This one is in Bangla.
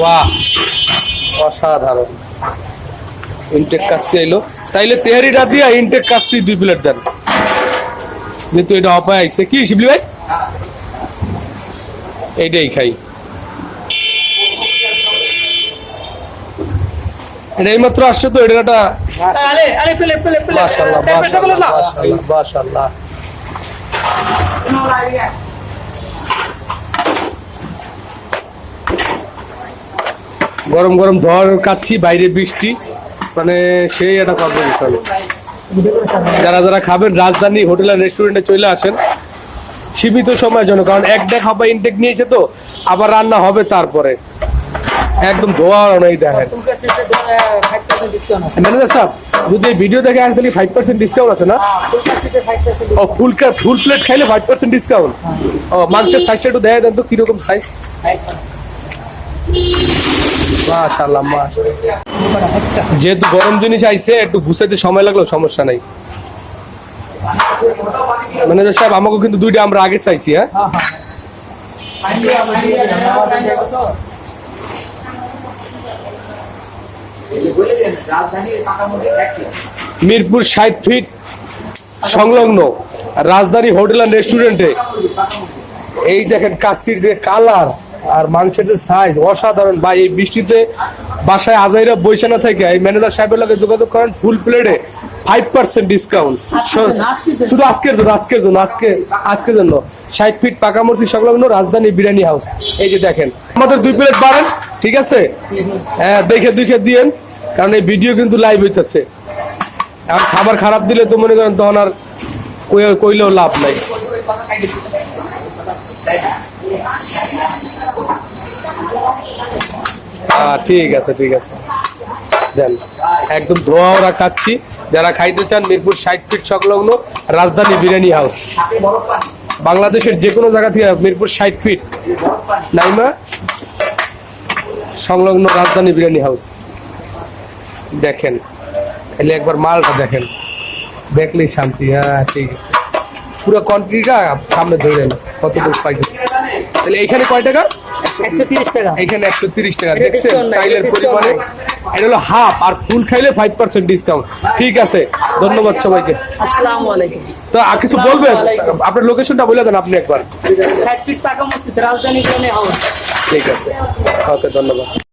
বাহ অসাধারণ। ইনটেক কাচ্চি এলো তাইলে তেহারিটা দিয়া ইনটেক কাচ্চি দুই প্লেট দেন। যেহেতু এটা অপায় আইছে। কি শিবলি ভাই? এইটাই খাই। এটা এইমাত্র আসছে তো এটা একটা মাশাল্লাহ মাশাল্লাহ মাশাল্লাহ গরম গরম ধর কাটছি বাইরে বৃষ্টি। মানে সেই একটা কম্পিটিশন যারা যারা খাবেন, রাজধানী হোটেল আর রেস্টুরেন্টে চলে আসেন, সীমিত সময়ের জন্য। কারণ এক ডেক হাবা ইনটেক নিয়েছে তো, আবার রান্না হবে তারপরে। একদম ধোয়া অনেক দেখেন। ম্যানেজার সাহেব, যদি ভিডিও দেখে আসেন, তাহলে ফাইভ পার্সেন্ট ডিসকাউন্ট আছে না? ও ফুল ফুল প্লেট খাইলে ফাইভ পার্সেন্ট ডিসকাউন্ট ও মাংসের সাইজটা একটু দেখা দেন তো, কীরকম সাইজ যেহেতু গরম জিনিস আইছে, একটু ঘুষাইতে সময় লাগল, সমস্যা নাই। ম্যানেজার সাহেব আমাকে কিন্তু দুইটা আমরা আগে চাইছি হ্যাঁ? মিরপুর ষাট ফিট সংলগ্ন রাজধানী হোটেল অ্যান্ড রেস্টুরেন্টে এই দেখেন কাচ্চির যে কালার আর মাংসের যে সাইজ অসাধারণ। বা এই বৃষ্টিতে বাসায় আজাইরা বৈশা না থেকে এই ম্যানেজার সাহেবের লগে যোগাযোগ করেন ফুল প্লেটে ফাইভ পার্সেন্ট ডিসকাউন্ট শুধু আজকের জন্য আজকের জন্য আজকে আজকের জন্য। ষাট ফিট পাকামূর্তি সংলগ্ন রাজধানী বিরিয়ানি হাউস এই যে দেখেন আমাদের দুই প্লেট বাড়েন ঠিক আছে? হ্যাঁ দেখে দেখে দিয়েন কারণ এই ভিডিও কিন্তু লাইভ হইতেছে। আর খাবার খারাপ দিলে তো মনে করেন তখন আর কই- কইলেও লাভ নাই। ঠিক আছে ঠিক আছে। দেন, একদম ধোয়া ওরা খাচ্ছি যারা খাইতে চান মিরপুর ষাট ফিট সংলগ্ন রাজধানী বিরিয়ানি হাউস বাংলাদেশের যে কোনো জায়গা থেকে মিরপুর ষাট ফিট নাইমা, সংলগ্ন রাজধানী বিরিয়ানি হাউস দেখেন, খালি একবার মালটা দেখেন। দেখলেই শান্তি হ্যাঁ ঠিক আছে। পুরো কন্ট্রিটা সামনে ধরেন কত পাইতেছে। তাহলে এইখানে কয় টাকা? একশো তিরিশ টাকা। এখানে একশো তিরিশ টাকা দেখছেন? টাইলের পরিমাণে। এটা হলো হাফ আর ফুল খাইলে ফাইভ পার্সেন্ট ডিসকাউন্ট ঠিক আছে ধন্যবাদ সবাইকে। আসসালামু আলাইকুম। তো আর কিছু বলবেন? আপনার লোকেশনটা বলে দেন আপনি একবার। ঠিক আছে। ওকে ধন্যবাদ।